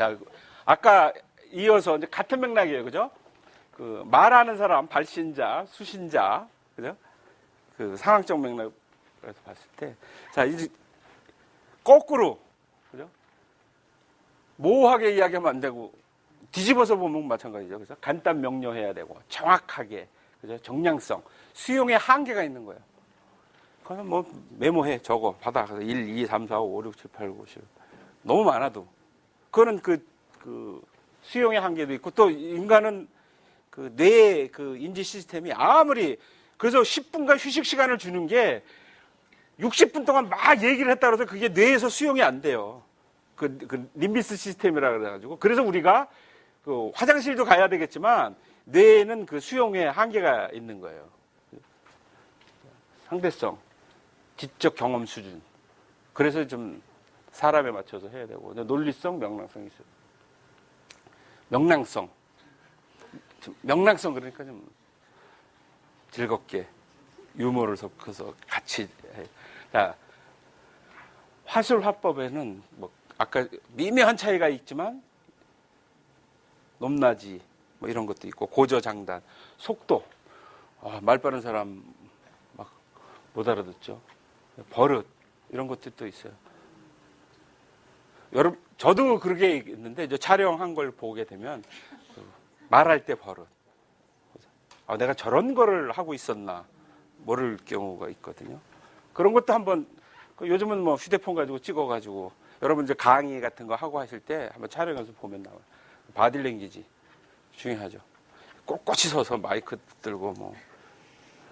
자, 아까 이어서 이제 같은 맥락이에요. 그죠? 그 말하는 사람, 발신자, 수신자. 그죠? 그 상황적 맥락에서 봤을 때. 자, 이제 거꾸로. 그죠? 모호하게 이야기하면 안 되고 뒤집어서 보면 마찬가지죠. 그래서 간단 명료해야 되고 정확하게. 그죠? 정량성. 수용의 한계가 있는 거예요. 그러면 뭐 메모해 적어 받아 그래서 1, 2, 3, 4, 5, 6, 7, 8, 9, 10 너무 많아도 그거는 그, 그 수용의 한계도 있고 또 인간은 그 뇌의 그 인지 시스템이 아무리 그래서 10분간 휴식 시간을 주는 게 60분 동안 막 얘기를 했다 그래서 그게 뇌에서 수용이 안 돼요. 그, 그 림비스 시스템이라 그래가지고 그래서 우리가 그 화장실도 가야 되겠지만 뇌에는 그 수용의 한계가 있는 거예요. 상대성, 지적 경험 수준. 그래서 좀 사람에 맞춰서 해야 되고 논리성, 명랑성이 있어요. 명랑성, 좀 명랑성 그러니까 좀 즐겁게 유머를 섞어서 같이 해. 자, 화술 화법에는 뭐 아까 미묘한 차이가 있지만 높낮이 뭐 이런 것도 있고 고저장단, 속도. 아, 말 빠른 사람 막 못 알아듣죠. 버릇 이런 것들도 있어요. 여러분 저도 그렇게 있는데 이제 촬영한 걸 보게 되면 그 말할 때 버릇. 아, 내가 저런 거를 하고 있었나 모를 경우가 있거든요. 그런 것도 한번 그 요즘은 뭐 휴대폰 가지고 찍어가지고 여러분 이제 강의 같은 거 하고 하실 때 한번 촬영해서 보면 나와요. 바디랭귀지 중요하죠. 꼿꼿이 서서 마이크 들고 뭐.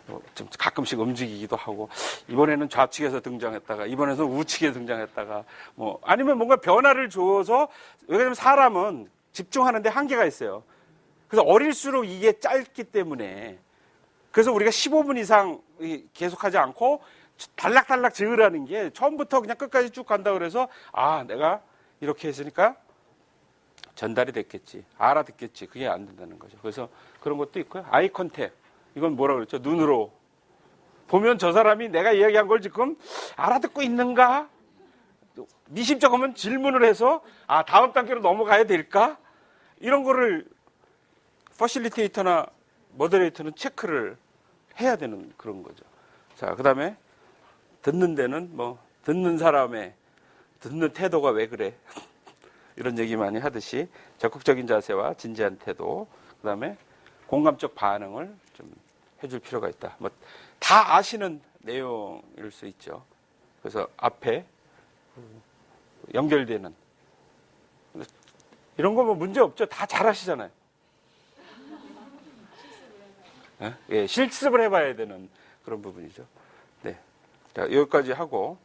어, 좀 가끔씩 움직이기도 하고 이번에는 좌측에서 등장했다가 이번에는 우측에 등장했다가 뭐 아니면 뭔가 변화를 줘서 왜냐면 사람은 집중하는데 한계가 있어요. 그래서 어릴수록 이게 짧기 때문에 그래서 우리가 15분 이상 계속하지 않고 달락달락 지으라는 게 처음부터 그냥 끝까지 쭉 간다 그래서 아 내가 이렇게 했으니까 전달이 됐겠지 알아듣겠지 그게 안 된다는 거죠. 그래서 그런 것도 있고요. 아이 컨택 이건 뭐라 그랬죠? 눈으로 보면 저 사람이 내가 이야기한 걸 지금 알아듣고 있는가? 미심쩍으면 질문을 해서 아 다음 단계로 넘어가야 될까? 이런 거를 퍼실리테이터나 모더레이터는 체크를 해야 되는 그런 거죠. 자, 그 다음에 듣는 데는 뭐 듣는 사람의 듣는 태도가 왜 그래? 이런 얘기 많이 하듯이 적극적인 자세와 진지한 태도, 그 다음에 공감적 반응을 좀 해줄 필요가 있다. 뭐 다 아시는 내용일 수 있죠. 그래서 앞에 연결되는 이런 거 뭐 문제 없죠. 다 잘하시잖아요. 예? 예, 실습을 해봐야 되는 그런 부분이죠. 네, 자 여기까지 하고